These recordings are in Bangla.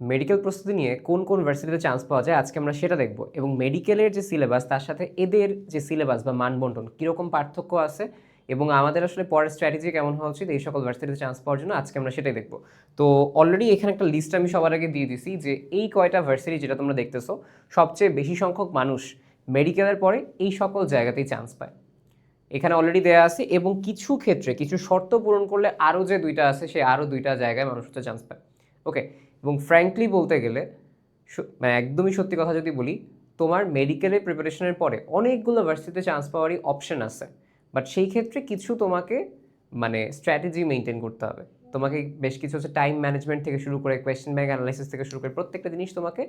মেডিকেল প্রস্তুতি নিয়ে কোন কোন ভার্সিটিতে চান্স পাওয়া যায়, আজকে আমরা সেটা দেখব। এবং মেডিকেলের যে সিলেবাস তার সাথে এদের যে সিলেবাস বা মানবন্টন, কীরকম পার্থক্য আছে এবং আমাদের আসলে পরের স্ট্র্যাটেজি কেমন হওয়া উচিত, এই সকল ভার্সিটিতে চান্স পাওয়ার জন্য আজকে আমরা সেটাই দেখব। তো অলরেডি এখানে একটা লিস্ট আমি সবার আগে দিয়ে দিছি যে এই কয়টা ভার্সিটি যেটা তোমরা দেখতেছো, সবচেয়ে বেশি সংখ্যক মানুষ মেডিকেলের পরে এই সকল জায়গাতেই চান্স পায়। এখানে অলরেডি দেওয়া আছে এবং কিছু ক্ষেত্রে, কিছু শর্ত পূরণ করলে আরও যে দুইটা আছে, সে আরও দুইটা জায়গায় মানুষ হচ্ছে চান্স পায়। ওকে এবং ফ্র্যাঙ্কলি বলতে গেলে মানে একদমই সত্যি কথা যদি বলি, তোমার মেডিকেলের প্রিপারেশনের পরে অনেকগুলো ভার্সিটিতে চান্স পাওয়ারই অপশন আছে। বাট সেই ক্ষেত্রে কিছু তোমাকে মানে স্ট্র্যাটেজি মেনটেন করতে হবে। তোমাকে বেশ কিছু হচ্ছে টাইম ম্যানেজমেন্ট থেকে শুরু করে কোয়েশ্চেন ব্যাংক অ্যানালাইসিস থেকে শুরু করে প্রত্যেকটা জিনিস তোমাকে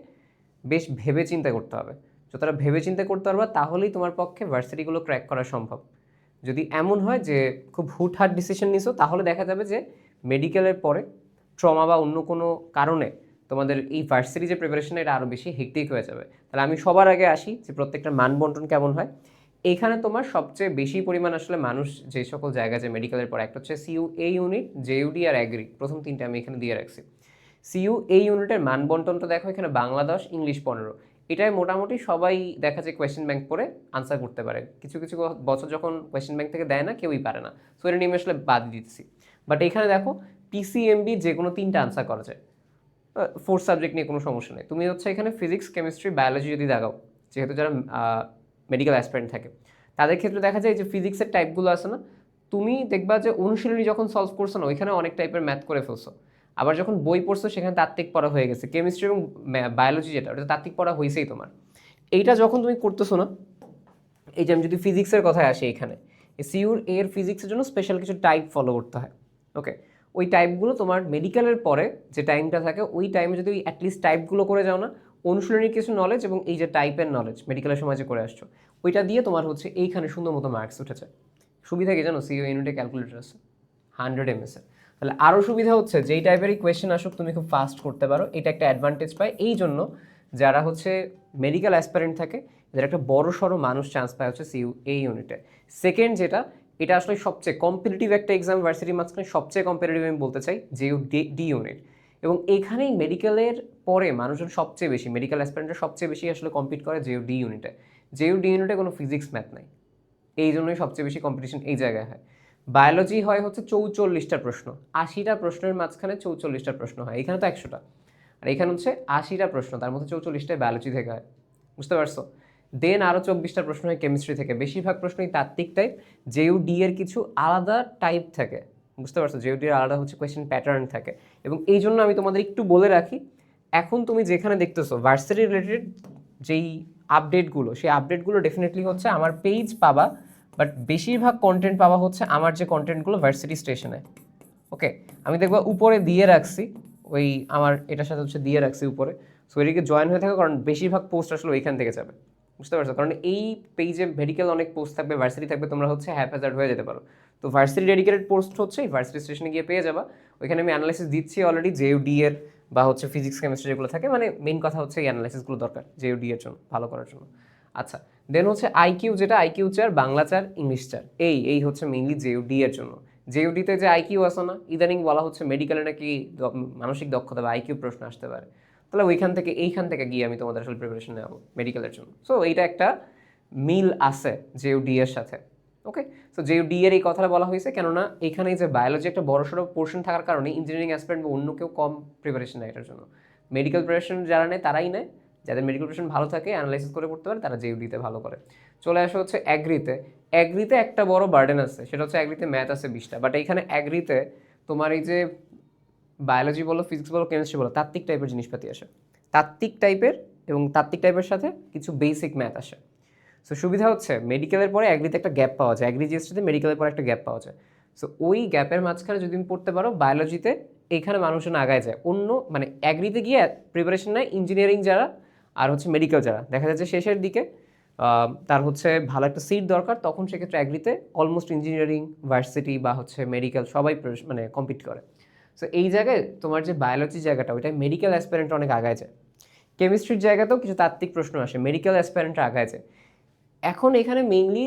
বেশ ভেবে চিন্তা করতে হবে। যতটা ভেবে চিন্তা করতে পারবা, তাহলেই তোমার পক্ষে ভার্সিটিগুলো ক্র্যাক করা সম্ভব। যদি এমন হয় যে খুব হুটহাট ডিসিশন নিছো, তাহলে দেখা যাবে যে মেডিকেলের পরে ট্রমা বা অন্য কোনো কারণে তোমাদের এই ভার্সিটি যে প্রিপারেশন এটা আরও বেশি হেক্টিক হয়ে যাবে। তাহলে আমি সবার আগে আসি যে প্রত্যেকটা মানবন্টন কেমন হয়। এখানে তোমার সবচেয়ে বেশি পরিমাণ আসলে মানুষ যে সকল জায়গায় যে মেডিকেলের পর একটা হচ্ছে সিইউ এ ইউনিট জেইউডি আর অ্যাগ্রি প্রথম তিনটে আমি এখানে দিয়ে রাখছি। সিইউ এই ইউনিটের মানবন্টনটা দেখো এখানে বাংলা দশ ইংলিশ পনেরো। এটাই মোটামুটি সবাই দেখা যায় কোয়েশ্চেন ব্যাংক পড়ে আনসার করতে পারে। কিছু কিছু বছর যখন কোয়েশ্চেন ব্যাংক থেকে দেয় না, কেউই পারে না। সো এটা নিয়ে আসলে বাদ দিতেছি। বাট এখানে দেখো পিসিএমবি যে কোনো তিনটা আনসার করা যায়। ফোর্থ সাবজেক্ট নিয়ে কোনো সমস্যা নেই। তুমি হচ্ছে এখানে ফিজিক্স কেমিস্ট্রি বায়োলজি যদি দেখাও, যেহেতু যারা মেডিকেল অ্যাসপিরেন্ট থাকে, তাদের ক্ষেত্রে দেখা যায় যে ফিজিক্সের টাইপগুলো আছে না, তুমি দেখবা যে অনুশীলনী যখন সলভ করছ না, ওইখানে অনেক টাইপের ম্যাথ করে ফেলছো। আবার যখন বই পড়ছো, সেখানে তাত্ত্বিক পড়া হয়ে গেছে। কেমিস্ট্রি এবং বায়োলজি যেটা, ওটা তাত্ত্বিক পড়া হয়েছেই তোমার। এইটা যখন তুমি করতেছো না, এই যে আমি যদি ফিজিক্সের কথায় আসি এখানে সিউর এর ফিজিক্সের জন্য স্পেশাল কিছু টাইপ ফলো করতে হয়। ওকে ওই টাইপগুলো তোমার মেডিকেলের পরে যে টাইমটা থাকে, ওই টাইমে যদি ওই অ্যাটলিস্ট টাইপগুলো করে যাও না, অনুশীলনীর কিছু নলেজ এবং এই যে টাইপের নলেজ মেডিকেলের সময় যে করে আসছো, ওইটা দিয়ে তোমার হচ্ছে এইখানে সুন্দর মতো মার্কস উঠেছে। সুবিধা কি জানো? সিও ইউনিটে ক্যালকুলেটর আছে হান্ড্রেড এমএস এর। তাহলে আরও সুবিধা হচ্ছে, যেই টাইপেরই কোয়েশ্চেন আসুক, তুমি খুব ফাস্ট করতে পারো। এটা একটা অ্যাডভান্টেজ পায়। এই জন্য যারা হচ্ছে মেডিকেল অ্যাসপারেন্ট থাকে, এদের একটা বড় সড়ো মানুষ চান্স পায় হচ্ছে সিইউ এই ইউনিটে সেকেন্ড যেটা এটা আসলে সবচেয়ে কম্পিটিটিভ একটা এক্সাম ভার্সিটির মাঝখানে সবচেয়ে কম্পিটিটিভ আমি বলতে চাই যে ডি ইউনিট এবং এখানেই মেডিকেলের পরে মানুষজন সবচেয়ে বেশি মেডিকেল অ্যাসপারেন্টরা সবচেয়ে বেশি আসলে কম্পিট করে জেইউ ডি ইউনিটে জেইউ ডি ইউনিটে কোনো ফিজিক্স ম্যাথ নাই। এই জন্যই সবচেয়ে বেশি কম্পিটিশন এই জায়গায় হয়। বায়োলজি হয় হচ্ছে চৌচল্লিশটা প্রশ্ন। আশিটা প্রশ্নের মাঝখানে চৌচল্লিশটা প্রশ্ন হয়। এখানে তো একশোটা। আর এখানে হচ্ছে আশিটা প্রশ্ন, তার মধ্যে চৌচল্লিশটাই বায়োলজি থেকে হয়। বুঝতে পারছ? দেন আরও চব্বিশটা প্রশ্ন হয় কেমিস্ট্রি থেকে। বেশিরভাগ প্রশ্নই তাত্ত্বিক টাইপ। জেইউ ডি এর কিছু আলাদা টাইপ থাকে। বুঝতে পারছ? জেইউ ডি এর আলাদা হচ্ছে কোয়েশ্চেন প্যাটার্ন থাকে। এবং এই জন্য আমি তোমাদের একটু বলে রাখি, এখন তুমি যেখানে দেখতেছো ভার্সিটি রিলেটেড যেই আপডেটগুলো সেই আপডেটগুলো ডেফিনেটলি হচ্ছে আমার পেজ পাবা বাট বেশিরভাগ কন্টেন্ট পাওয়া হচ্ছে আমার যে কন্টেন্টগুলো ভার্সিটি স্টেশনে ওকে আমি দেখবা উপরে দিয়ে রাখছি, ওই আমার এটার সাথে হচ্ছে দিয়ে রাখছি উপরে। সো এদিকে জয়েন হয়ে থাকো, কারণ বেশিরভাগ পোস্ট আসলে ওইখান থেকে যাবে। বুঝতে পারছ? কারণ এই পেজে মেডিকেল অনেক পোস্ট থাকবে ভার্সিটি থাকবে, তোমরা হচ্ছে হ্যাপ হ্যাজার্ড হয়ে যেতে পারো। তো ভার্সিটি ডেডিকেটেড পোস্ট হচ্ছে, এই ভার্সিটি স্টেশনে গিয়ে পেয়ে যাবা। ওইখানে আমি অ্যানালাইসিস দিচ্ছি অলরেডি জেউ ডি এর বা হচ্ছে ফিজিক্স কেমিস্ট্রি যেগুলো থাকে। মানে মেইন কথা হচ্ছে এই অ্যানালাইসিসগুলো দরকার জেউ ডি এর জন্য, ভালো করার জন্য। আচ্ছা দেন হচ্ছে আইকিউ যেটা আইকিউ চার বাংলা চার ইংলিশ চার এই এই হচ্ছে মেইনলি জেউ ডি এর জন্য। জেউডিতে যে আইকিউ আছে না, ইদানিং বলা হচ্ছে মেডিকেলে নাকি মানসিক দক্ষতা বা আইকিউ প্রশ্ন আসতে পারে। তাহলে ওইখান থেকে, এইখান থেকে গিয়ে আমি তোমাদের আসলে প্রিপারেশন নেব মেডিকেলের জন্য। সো এইটা একটা মিল আছে জেউডি এর সাথে ওকে সো জেউডি এর এই কথাটা বলা হয়েছে কেননা এখানে যে বায়োলজি একটা বড় সড়ো পোর্শন থাকার কারণে ইঞ্জিনিয়ারিং অ্যাসপিরেন্ট বা অন্য কেউ কম প্রিপারেশন নেয় এটার জন্য। মেডিকেল প্রিপারেশন যারা নেয় তারাই নেয়, যাদের মেডিকেল প্রিপারেশন ভালো থাকে অ্যানালাইসিস করে পড়তে পারে, তারা জেউডিতে ভালো করে। চলে আসা হচ্ছে অ্যাগ্রিতে অ্যাগ্রিতে একটা বড় বার্ডেন আছে, সেটা হচ্ছে অ্যাগ্রিতে ম্যাথ আছে বিশটা বাট এইখানে অ্যাগ্রিতে তোমার এই যে বায়োলজি বলো ফিজিক্স বলো কেমিস্ট্রি বলো, তাত্ত্বিক টাইপের জিনিসপাতি আসে। তাত্ত্বিক টাইপের এবং তাত্ত্বিক টাইপের সাথে কিছু বেসিক ম্যাথ আসে। সো সুবিধা হচ্ছে মেডিকেলের পরে অ্যাগ্রিতে একটা গ্যাপ পাওয়া যায়। অ্যাগ্রি জিএসটিতে মেডিকেলের পরে একটা গ্যাপ পাওয়া যায়। সো ওই গ্যাপের মাঝখানে যদি পড়তে পারো বায়োলজিতে এইখানে মানুষজন আগায় যায়। অন্য মানে অ্যাগ্রিতে গিয়ে প্রিপারেশন নেয় ইঞ্জিনিয়ারিং যারা আর হচ্ছে মেডিকেল যারা। দেখা যাচ্ছে শেষের দিকে তার হচ্ছে ভালো একটা সিট দরকার, তখন সেক্ষেত্রে অ্যাগ্রিতে অলমোস্ট ইঞ্জিনিয়ারিং ভার্সিটি বা হচ্ছে মেডিকেল সবাই মানে কম্পিট করে। সো এই জায়গায় তোমার যে বায়োলজি জায়গাটা ওইটা মেডিকেল অ্যাসপারেন্ট অনেক আগায় যায়। কেমিস্ট্রির জায়গাতেও কিছু তাত্ত্বিক প্রশ্ন আসে মেডিকেল অ্যাসপারেন্টরা আগায় যায়। এখন এখানে মেইনলি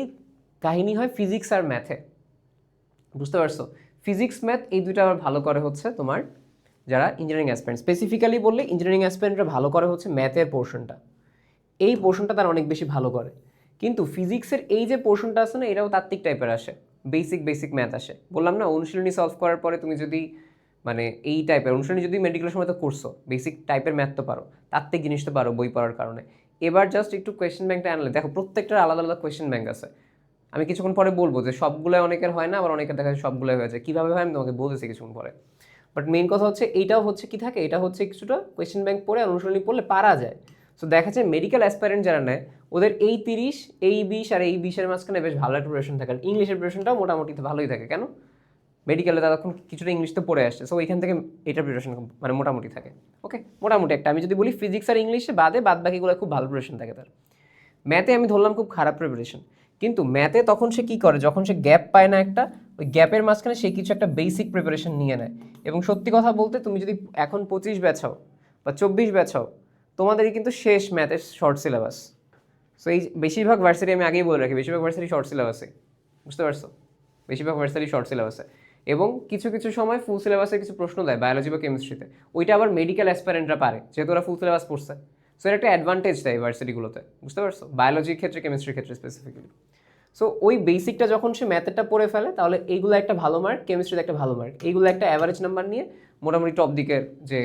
কাহিনী হয় ফিজিক্স আর ম্যাথে বুঝতে পারছ? ফিজিক্স ম্যাথ এই দুইটা আবার ভালো করে হচ্ছে তোমার যারা ইঞ্জিনিয়ারিং অ্যাসপেন্ট স্পেসিফিক্যালি বললে ইঞ্জিনিয়ারিং অ্যাসপেন্টরা ভালো করে হচ্ছে ম্যাথের পোর্শনটা এই পোর্শনটা তারা অনেক বেশি ভালো করে। কিন্তু ফিজিক্সের এই যে পোর্শনটা আছে না এটাও তাত্ত্বিক টাইপের আসে। বেসিক বেসিক ম্যাথ আসে। বললাম না অনুশীলনী সলভ করার পরে তুমি যদি মানে এই টাইপের অনুশীলনী যদি মেডিকেলের সময় তো করছ বেসিক টাইপের ম্যাথ তো পারো তাত্ত্বিক জিনিস তো পারো বই পড়ার কারণে। এবার জাস্ট একটু কোয়েশ্চেন ব্যাংকটা আনলে, দেখো প্রত্যেকটার আলাদা আলাদা কোয়েশ্চেন ব্যাংক আছে। আমি কিছুক্ষণ পরে বলব যে সবগুলো অনেকের হয় না, আবার অনেকের দেখা যায় সবগুলো হয়ে যায় কীভাবে হয় আমি তোমাকে বলতেছি কিছুক্ষণ পরে। বাট মেইন কথা হচ্ছে এইটাও হচ্ছে কি থাকে, এটা হচ্ছে কিছুটা কোয়েশ্চেন ব্যাংক পড়ে অনুশীলনী পড়লে পারা যায়। সো দেখা যায় মেডিকেল অ্যাসপারেন্ট যারা নেয়, ওদের এই তিরিশ, এই বিশ আর এই বিশের মাঝখানে বেশ ভালো একটা প্রিপারেশন থাকে। আর ইংলিশের প্রিপারেশনটাও মোটামুটি ভালোই থাকে। কেন? মেডিকেলে তখন কিছুটা ইংলিশ তো পড়ে আসছে। সো এখান থেকে এটা প্রিপারেশন মানে মোটামুটি থাকে। ওকে মোটামুটি একটা। আমি যদি বলি ফিজিক্স আর ইংলিশে বাদে বাদ বাকিগুলো খুব ভালো প্রিপারেশন থাকে তার। ম্যাথে আমি ধরলাম খুব খারাপ প্রিপারেশন কিন্তু ম্যাথে তখন সে কি করে? যখন সে গ্যাপ পায় না একটা, ওই গ্যাপের মাঝখানে সে কিছু একটা বেসিক প্রিপারেশন নিয়ে নেয়। এবং সত্যি কথা বলতে, তুমি যদি এখন পঁচিশ ব্যাচ হও বা চব্বিশ ব্যাচ হও, তোমাদেরই কিন্তু শেষ ম্যাথের শর্ট সিলেবাস সো এই বেশিরভাগ ভার্সিটি আমি আগেই বলে রাখি, বেশিরভাগ ভার্সিটি শর্ট সিলেবাসে বুঝতে পারছ? বেশিরভাগ ভার্সিটি শর্ট সিলেবাসে এবং কিছু কিছু সময় ফুল সিলেবাসে কিছু প্রশ্ন দেয় বায়োলজি বা কেমিস্ট্রিতে ওইটা আবার মেডিকেল অ্যাসপারেন্টরা পারে, যেহেতু ওরা ফুল সিলেবাস পড়ছে। সো এটা একটা অ্যাডভান্টেজ দেয় ভার্সিটিগুলোতে বুঝতে পারছ? বায়োলজির ক্ষেত্রে কেমিস্ট্রির ক্ষেত্রে স্পেসিফিক্যালি সো ওই বেসিকটা যখন সে ম্যাথেরটা পড়ে ফেলে, তাহলে এইগুলো একটা ভালো মার্ক কেমিস্ট্রিতে একটা ভালো মার্ক এইগুলো একটা অ্যাভারেজ নাম্বার নিয়ে মোটামুটি টপ দিকের যে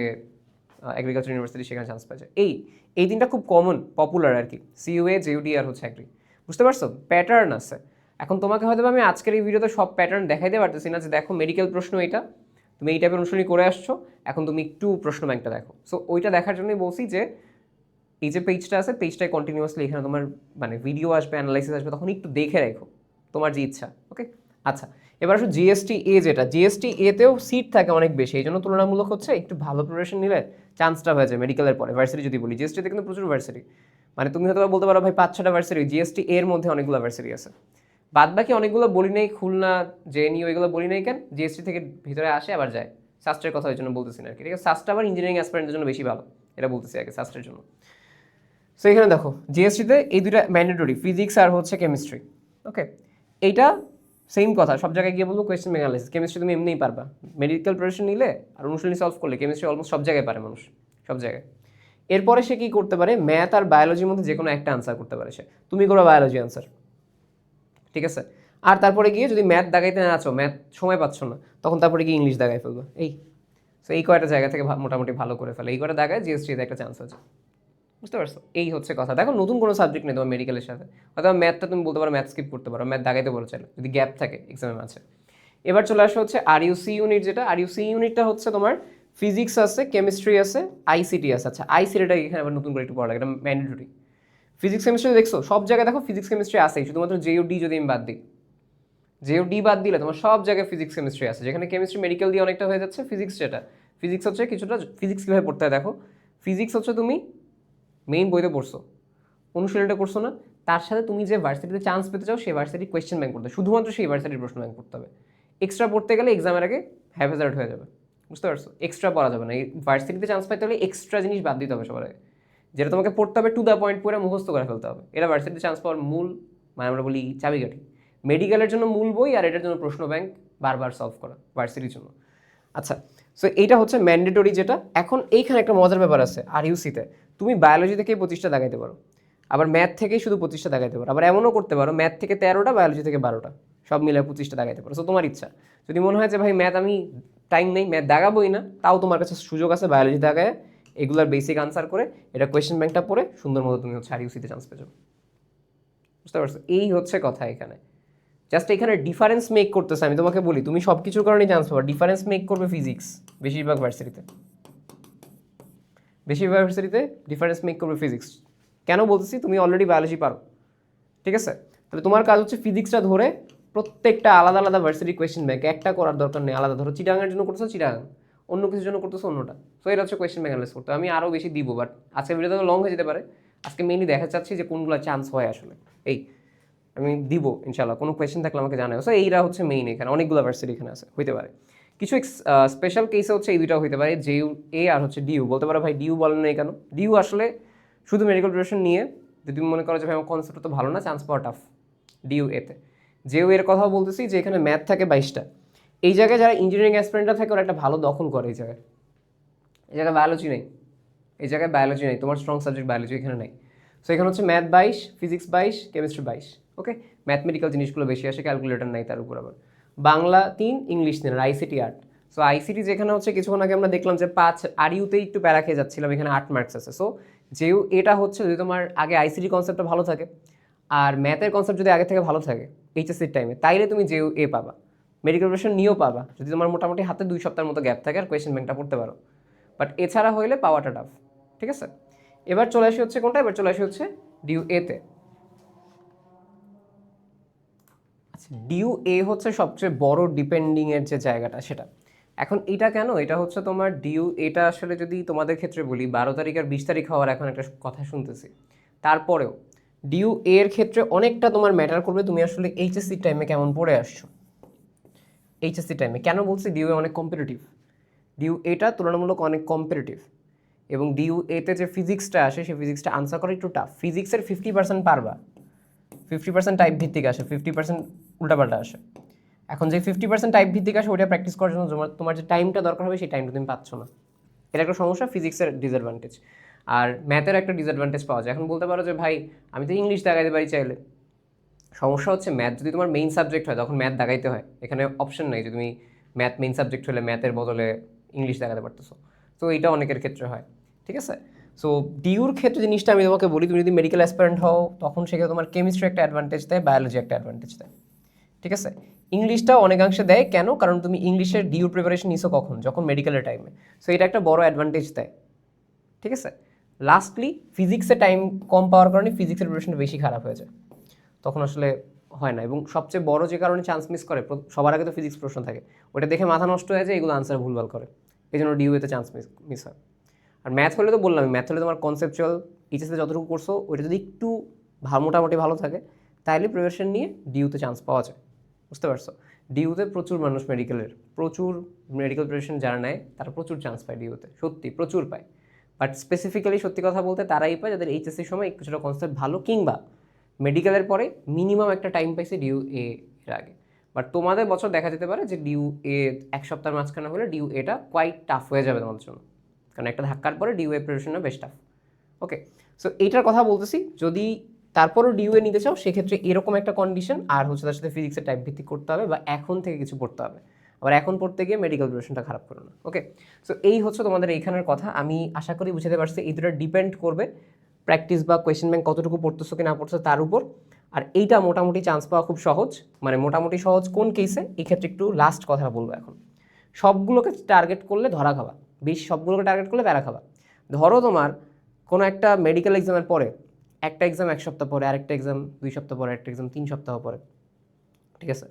এগ্রিকালচার ইউনিভার্সিটি সেখানে চান্স পাচ্ছে এই এই দিনটা খুব কমন পপুলার আর কি। সিইউএ জেইউডি আর হচ্ছে এগ্রি বুঝতে পারছ? প্যাটার্ন আছে। এখন তোমাকে হয়তো আমি আজকের এই ভিডিওতে সব প্যাটার্ন দেখাইতে পারতেছি না যে দেখো মেডিকেল প্রশ্ন এটা। তুমি এই টাইপের অনুসরণ করে আসছো, এখন তুমি একটু প্রশ্ন ব্যাংকটা দেখো। সো ওইটা দেখার জন্যই বলছি যে, এই যে পেজটা আছে পেজটায় কন্টিনিউয়াসলি এখানে তোমার মানে ভিডিও আসবে অ্যানালাইসিস আসবে, তখন একটু দেখে রাখো, তোমার যে ইচ্ছা ওকে আচ্ছা এবার আসো জিএসটি এ যেটা। জিএসটি এতেও সিট থাকে অনেক বেশি, এই জন্য তুলনামূলক হচ্ছে একটু ভালো প্রিপারেশন নিলে চান্সটা হয়ে যায় মেডিকেলের পরে। ভার্সিটি যদি বলি জিএসটিতে কিন্তু প্রচুর ভার্সিটি মানে তুমি হয়তো বলতে পারো, ভাই পাঁচ ছটা ভার্সিটি জিএসটি এর মধ্যে অনেকগুলো ভার্সিটি আছে। বাদ বাকি অনেকগুলো বলি নাই, খুলনা জেএনইউ এগুলো বলি নাই কেন? জিএসটি থেকে ভিতরে আসে, আবার যায়। শাস্ত্রের কথা ওই জন্য বলতেছি না আর কি। ঠিক আছে? শাস্ত্র আবার ইঞ্জিনিয়ারিং অ্যাসপারেন্টের জন্য বেশি ভালো। এটা বলতেছি আগে শাস্ত্রের জন্য। সো এখানে দেখো জিএসটিতে এই দুটা ম্যান্ডেটরি ফিজিক্স আর হচ্ছে কেমিস্ট্রি ওকে এইটা সেম কথা, সব জায়গায় গিয়ে বলব কোয়েশ্চেন অ্যানালাইসিস কেমিস্ট্রি তুমি এমনিই পারবা। মেডিকেল প্রিপারেশন নিলে আর অনুশীলনী সলভ করলে কেমিস্ট্রি অলমোস্ট সব জায়গায় পারে মানুষ। সব জায়গায়। এরপরে সে কী করতে পারে? ম্যাথ আর বায়োলজির মধ্যে যে কোনো একটা আনসার করতে পারে সে। তুমি করো বায়োলজি আনসার ঠিক আছে? আর তারপরে গিয়ে যদি ম্যাথ দাগাইতে না আছো ম্যাথ সময় পাচ্ছ না, তখন তারপরে গিয়ে ইংলিশ দাগাই ফেলব। এই সো এই কয়টা জায়গা থেকে মোটামুটি ভালো করে ফেলে। এই কয়টা দাগায় জিএসটিতে একটা চান্স আছে। বুঝতে পারছ? এই হচ্ছে কথা। দেখো, নতুন কোনো সাবজেক্ট নেই তোমার মেডিকেলের সাথে। হয়তো ম্যাথটা তুমি বলতে পারো ম্যাথ স্কিপ করতে পারো ম্যাথ দাগাইতে পারো চাইলে, যদি গ্যাপ থাকে এক্সামের মাঝে। এবার চলে আসা হচ্ছে আর ইউসি ইউনিট যেটা। আর ইউসি ইউনিটটা হচ্ছে তোমার ফিজিক্স আছে কেমিস্ট্রি আছে আইসিটি আছে। আচ্ছা আইসিটিটা এখানে আবার নতুন করে একটু পড়া লাগে, এটা ম্যান্ডেটরি ফিজিক্স কেমিস্ট্রি দেখছ, সব জায়গায় দেখো ফিজিক্স কেমিস্ট্রি আছেই, শুধুমাত্র জেও ডি যদি আমি বাদ দিই। জেও ডি বাদ দিলে তোমার সব জায়গায় ফিজিক্স কেমিস্ট্রি আছে, যেখানে কেমিস্ট্রি মেডিকেল দিয়ে অনেকটা হয়ে যাচ্ছে ফিজিক্স যেটা। ফিজিক্স হচ্ছে কিছুটা ফিজিক্স কীভাবে পড়তে হয় দেখো। ফিজিক্স হচ্ছে তুমি মেইন বইতে পড়ছো, অনুশীলনটা করছ না, তার সাথে তুমি যে ভার্সিটিতে চান্স পেতে চাও, সেই ভার্সিটি কোয়েশ্চেন ব্যাংক করতে, শুধুমাত্র সেই ভার্সিটির প্রশ্ন ব্যাংক করতে হবে। এক্সট্রা পড়তে গেলে এক্সামের আগে হ্যাভেজার্ট হয়ে যাবে, বুঝতে পারছ? এক্সট্রা পড়া যাবে না, এই ভার্সিটিতে চান্স পাইতে হলে এক্সট্রা জিনিস বাদ দিতে হবে সবার আগে। যেটা তোমাকে পড়তে হবে টু দ্য পয়েন্ট পড়ে মুখস্থ করে ফেলতে হবে। এটা ভার্সিটিতে চান্স পাওয়ার মূল মানে আমরা বলি চাবিকাঠি। মেডিকেলের জন্য মূল বই আর এটার জন্য প্রশ্ন ব্যাংক বারবার সলভ করা ভার্সিটির জন্য। আচ্ছা সো এইটা হচ্ছে ম্যান্ডেটরি যেটা। এখন এইখানে একটা মজার ব্যাপার আছে আর ইউসিতে তুমি বায়োলজি থেকে পঁচিশটা দেখাইতে পারো। আবার ম্যাথ থেকেই শুধু পঁচিশটা দেখাইতে পারো। আবার এমনও করতে পারো ম্যাথ থেকে তেরোটা বায়োলজি থেকে বারোটা। সব মিলে পঁচিশটা দেখাইতে পারো। সো তোমার ইচ্ছা। যদি মনে হয় যে ভাই ম্যাথ আমি টাইম নেই ম্যাথ দাগাবোই না, তাও তোমার কাছে সুযোগ আছে বায়োলজি দাগায় এগুলার বেসিক আনসার করে, এটা কোয়েশ্চেন ব্যাংকটা পড়ে, সুন্দর মতো তুমি হচ্ছে আর ইউসিতে চান্স পেয়ে যাবে। বুঝতে পারছ? এই হচ্ছে কথা এখানে। জাস্ট এখানে ডিফারেন্স মেক করতেছে, আমি তোমাকে বলি, তুমি সব কিছুর কারণে চান্স পাবা। ডিফারেন্স মেক করবে ফিজিক্স বেশিরভাগ ভার্সিটিতে বেশিরভাগ ভার্সিটিতে ডিফারেন্স মেক করবে ফিজিক্স কেন বলতেছি? তুমি অলরেডি বায়োলজি পারো। ঠিক আছে? তাহলে তোমার কাজ হচ্ছে ফিজিক্সটা ধরে প্রত্যেকটা আলাদা আলাদা ভার্সিটি কোয়েশ্চেন ব্যাংক একটা করার দরকার নেই, আলাদা। ধরো চিটাঙের জন্য করতেছো চিটাং অন্য কিছুর জন্য করতেছো অন্যটা। সো এটা হচ্ছে কোয়েশ্চেন ব্যাংক করতে। আমি আরও বেশি দিব বাট আজকে ভিডিওটা লং হয়ে যেতে পারে। আজকে মেইনলি দেখা চাচ্ছি যে কোনগুলো চান্স হয় আসলে। এই, আমি দিব ইনশাল্লাহ কোনো কোয়েশ্চেন থাকলে আমাকে জানাও সো এইটা হচ্ছে মেইন এখানে। অনেকগুলো ভার্সিটি এখানে আছে। হইতে পারে। কিছু স্পেশাল কেসে হচ্ছে এই দুইটা হইতে পারে। যে এ আর হচ্ছে ডিউ বলতে পারো ভাই ডিউ বলেন না কেন? ডিউ আসলে শুধু মেডিকেল প্রিপারেশন নিয়ে যদি মনে করো যে ভাই, আমার কনসেপ্ট তো ভালো না চান্স পাওয়া টাফ ডিউ এতে যেও এর কথাও বলতেছি যে এখানে ম্যাথ থাকে বাইশটা। এই জায়গায় যারা ইঞ্জিনিয়ারিং অ্যাসপিরেন্টরা থাকে, ওরা একটা ভালো দখল করে এই জায়গায়। এই জায়গায় বায়োলজি নেই। এই জায়গায় বায়োলজি নেই। তোমার স্ট্রং সাবজেক্ট বায়োলজি এখানে নেই। সো এখানে হচ্ছে ম্যাথ বাইশ ফিজিক্স বাইশ কেমিস্ট্রি বাইশ ওকে ম্যাথমেটিক্যাল জিনিসগুলো বেশি আসে ক্যালকুলেটর নাই তার উপর আবার। বাংলা তিন, ইংলিশ তিন, আর আইসিটি আট। সো আইসিটি যেখানে হচ্ছে, কিছুক্ষণ আগে আমরা দেখলাম যে পাঁচ আর ইউতেই একটু প্যারা খেয়ে যাচ্ছিলাম, এখানে আট মার্কস আছে। সো যেও এটা হচ্ছে, যদি তোমার আগে আইসিটি কনসেপ্টটা ভালো থাকে, আর ম্যাথের কনসেপ্ট যদি আগে থেকে ভালো থাকে এইচএসসির টাইমে তাইলে তুমি যেও এ পাবা। মেডিকেল প্রিপারেশন নিয়েও পাবা। যদি তোমার মোটামুটি হাতে দুই সপ্তাহের মতো গ্যাপ থাকে, আর কোয়েশ্চেন ব্যাংকটা পড়তে পারো। বাট এছাড়া হইলে পাওয়াটা টাফ ঠিক আছে? এবার চলে আসি হচ্ছে কোনটা? এবার চলে আসি হচ্ছে ডিউ এতে আচ্ছা ডিউ এ হচ্ছে সবচেয়ে বড় ডিপেন্ডিং এর যে জায়গাটা, সেটা। এখন এটা কেন? এটা হচ্ছে তোমার ডিউ এটা আসলে যদি তোমাদের ক্ষেত্রে বলি, বারো তারিখ আর বিশ তারিখ হওয়ার এখন একটা কথা শুনতেছি। তারপরেও ডিউ এর ক্ষেত্রে অনেকটা তোমার ম্যাটার করবে তুমি আসলে এইচএসসি টাইমে কেমন পড়ে আসছো। এইচএসসি টাইমে কেন বলছি ডিউ অনেক কম্পিটিটিভ ডিউ এটা তুলনামূলক অনেক কম্পিটিটিভ এবং ডিউ এতে যে ফিজিক্সটা আসে, সেই ফিজিক্সটা আনসার করা একটু টাফ ফিজিক্সের ফিফটি পার্সেন্ট পারবা। ফিফটি পার্সেন্ট টাইপ ভিত্তিক আসে ফিফটি পার্সেন্ট উল্টাপাল্টা আসে। এখন যে ফিফটি পার্সেন্ট টাইপ ভিত্তিক আসে, ওটা প্র্যাকটিস করার জন্য তোমার তোমার যে টাইমটা দরকার হবে, সেই টাইমটা তুমি পাচ্ছ না। এটা একটা সমস্যা ফিজিক্সের ডিসঅ্যাডভান্টেজ আর ম্যাথের একটা ডিসঅ্যাডভান্টেজ পাওয়া যায়। এখন বলতে পারো যে, ভাই, আমি তো ইংলিশ দেখাইতে পারি চাইলে। সমস্যা হচ্ছে ম্যাথ যদি তোমার মেইন সাবজেক্ট হয়, তখন ম্যাথ দেখাইতে হয়। এখানে অপশন নেই যে তুমি ম্যাথ মেইন সাবজেক্ট হলে ম্যাথের বদলে ইংলিশ দেখাতে পারতেছো। তো এটা অনেকের ক্ষেত্রে হয়, ঠিক আছে? সো ডিউর ক্ষেত্রে জিনিসটা আমি তোমাকে বলি, তুমি যদি মেডিকেল অ্যাসপারেন্ট হও, তখন সেক্ষেত্রে তোমার কেমিস্ট্রি একটা অ্যাডভান্টেজ দেয় বায়োলজি একটা অ্যাডভান্টেজ দেয়, ঠিক আছে? ইংলিশটাও অনেকাংশে দেয়, কেন? কারণ তুমি ইংলিশের ডিউ প্রিপারেশন নিছো কখন? যখন মেডিকেলের টাইমে সো এটা একটা বড় অ্যাডভান্টেজ দেয়, ঠিক আছে? লাস্টলি ফিজিক্সে টাইম কম পাওয়ার কারণে ফিজিক্সের প্রিপারেশনটা বেশি খারাপ হয়ে যায়। তখন আসলে হয় না। এবং সবচেয়ে বড় যে কারণে চান্স মিস করে সবার আগে তো ফিজিক্স প্রশ্ন থাকে। ওটা দেখে মাথা নষ্ট হয়ে যায়, এগুলো আনসার ভুলভাল করে। এই জন্য ডিউএতে চান্স মিস মিস হয়। আর ম্যাথ হলে তো বললাম ম্যাথ হলে তোমার কনসেপচুয়াল এইচএসে যতটুকু করছ, ওইটা যদি একটু ভালো মোটামুটি ভালো থাকে তাহলে প্রিপারেশন নিয়ে ডিউতে চান্স পাওয়া যায়। বুঝতে পারছ? ডিউতে প্রচুর মানুষ মেডিকেলের প্রচুর মেডিকেল প্রিপারেশন যারা নেয়, তারা প্রচুর চান্স পায় ডিউতে সত্যি, প্রচুর পায়। বাট স্পেসিফিক্যালি সত্যি কথা বলতে, তারাই পায় যাদের এইচএসসির সময় কিছুটা কনসেপ্ট ভালো, কিংবা মেডিকেলের পরে মিনিমাম একটা টাইম পাইছে ডিউ এ এর আগে। বাট তোমাদের বছর দেখা যেতে পারে যে ডিউ এ এক সপ্তাহের মাঝখানে হলে ডিউ এটা কোয়াইট টাফ হয়ে যাবে তোমাদের জন্য। কারণ একটা ধাক্কার পরে ডিউ এ প্রিপারেশনটা বেশ টাফ ওকে সো এইটার কথা বলতেছি, যদি তারপরও ডিউ এ নিতে চাও, সেক্ষেত্রে এরকম একটা কন্ডিশন আর হচ্ছে তার সাথে ফিজিক্সের টাইপ ভিত্তিক করতে হবে বা এখন থেকে কিছু পড়তে হবে। আবার এখন পড়তে গিয়ে মেডিকেল প্রিপারেশনটা খারাপ করো না। ওকে সো এই হচ্ছে তোমাদের এইখানের কথা। আমি আশা করি বুঝতে পারছি, এই দুটো ডিপেন্ড করবে। প্র্যাকটিস বা কোয়েশ্চেন ব্যাংক কতটুকু পড়তেছো কি না পড়তেছো তার উপর। আর এইটা মোটামুটি চান্স পাওয়া খুব সহজ। মানে মোটামুটি সহজ কোন কেসে এই ক্ষেত্রে একটু লাস্ট কথা বলব এখন। সবগুলোকে টার্গেট করলে ধরা খাবা। বেশ, সবগুলোকে টার্গেট করলে প্যারা খাওয়া ধরো তোমার কোনো একটা মেডিকেল এক্সামের পরে, একটা এক্সাম এক সপ্তাহ পরে, আরেকটা এক্সাম দুই সপ্তাহ পরে একটা এক্সাম তিন সপ্তাহ পরে। ঠিক আছে?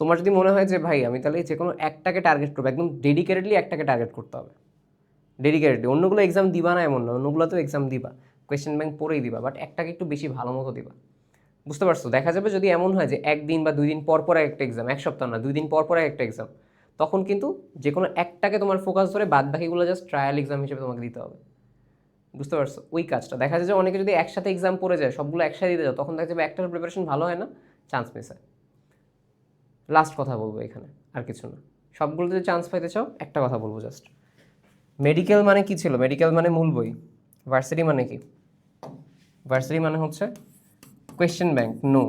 তোমার যদি মনে হয় যে, ভাই, আমি তাহলে যে কোনো একটাকে টার্গেট করব, একদম ডেডিকেটেডলি একটাকে টার্গেট করতে হবে। ডেডিকেটেডলি অন্যগুলো এক্সাম দিবা না এমন না, অন্যগুলোতেও এক্সাম দিবা। কোয়েশ্চেন ব্যাংক পরেই দিবা বাট একটাকে একটু বেশি ভালো মতো দিবা। বুঝতে পারছ? দেখা যাবে যদি এমন হয় যে একদিন বা দুই দিন পর পর একটা এক্সাম এক সপ্তাহ না, দুই দিন পর পর একটা এক্সাম তখন কিন্তু যে কোনো একটাকে তোমার ফোকাস ধরে বাদ বাকিগুলো জাস্ট ট্রায়াল এক্সাম হিসেবে তোমাকে দিতে হবে। বুঝতে পারছ? ওই কাজটা। দেখা যায় যে অনেকে যদি একসাথে এক্সাম পড়ে যায়, সবগুলো একসাথে দিতে যাও, তখন দেখা যাবে একটার প্রিপারেশন ভালো হয় না চান্স মিস হয়। লাস্ট কথা বলব এখানে, আর কিছু না। সবগুলো যদি চান্স পাইতে চাও, একটা কথা বলব জাস্ট মেডিকেল মানে কি ছিল? মেডিকেল মানে মূল বই। ভার্সিটি মানে কি? ভার্সিটি মানে হচ্ছে question bank no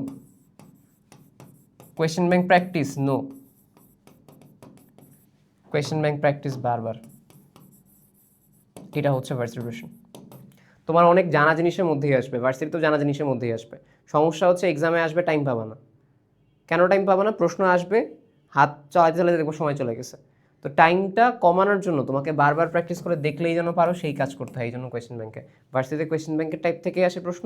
question bank practice no question bank practice বারবার এটা হচ্ছে ভার্সিটি প্রিপারেশন তোমার অনেক জানা জিনিসের মধ্যেই আসবে ভার্সিটি তো জানা জিনিসের মধ্যেই আসবে। সমস্যা হচ্ছে এক্সামে আসবে টাইম পাবা না। কেন টাইম পাবা না? প্রশ্ন আসবে, হাত চালাতে চালাতে দেখব সময় চলে গেছে। তো টাইমটা কমানোর জন্য তোমাকে বারবার প্র্যাকটিস করে দেখলেই যেন পারো সেই কাজ করতে হয়, এই জন্য কোয়েশ্চেন ব্যাংকে ভার্সিটিতে কোয়েশ্চেন ব্যাংকের টাইপ থেকে আসে প্রশ্ন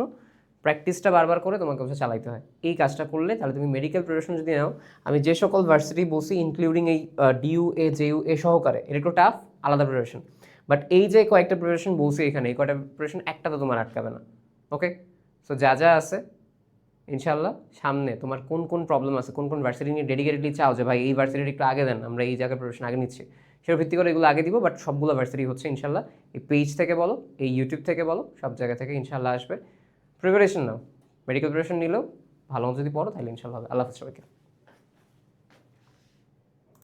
প্র্যাকটিসটা বারবার করে তোমাকে হচ্ছে চালাইতে হয়। এই কাজটা করলে তাহলে তুমি মেডিকেল প্রিপারেশন যদি নাও, আমি যে সকল ভার্সিটি বসি ইনক্লুডিং এই ডিইউ এ জেইউ এ সহকারে এটা একটু টাফ আলাদা প্রিপারেশন বাট এই যে কয়েকটা প্রিপারেশন বসি এখানে, এই কয়েকটা প্রিপারেশন একটা তো তোমার আটকাবে না ওকে সো যা যা আছে ইনশাল্লাহ সামনে তোমার কোন কোন প্রবলেম আছে, কোন কোন ভার্সিটি নিয়ে ডেডিকেটেডলি চাও যে, ভাই, এই ভার্সিটির একটু আগে দেন, আমরা এই জায়গায় প্রিপারেশন আগে নিচ্ছি। সেটা ভিত্তি করে এগুলো আগে দিব বাট সবগুলো ভার্সিটি হচ্ছে ইনশাল্লাহ এই পেজ থেকে বলো, এই ইউটিউব থেকে বলো, সব জায়গা থেকে ইনশাল্লাহ আসবে। প্রিপারেশন নাও মেডিকেল প্রিপারেশন নিলেও, ভালো যদি পড়ো, তাহলে ইনশাল্লাহ হবে। আল্লাহ হাফিজ সবাইকে।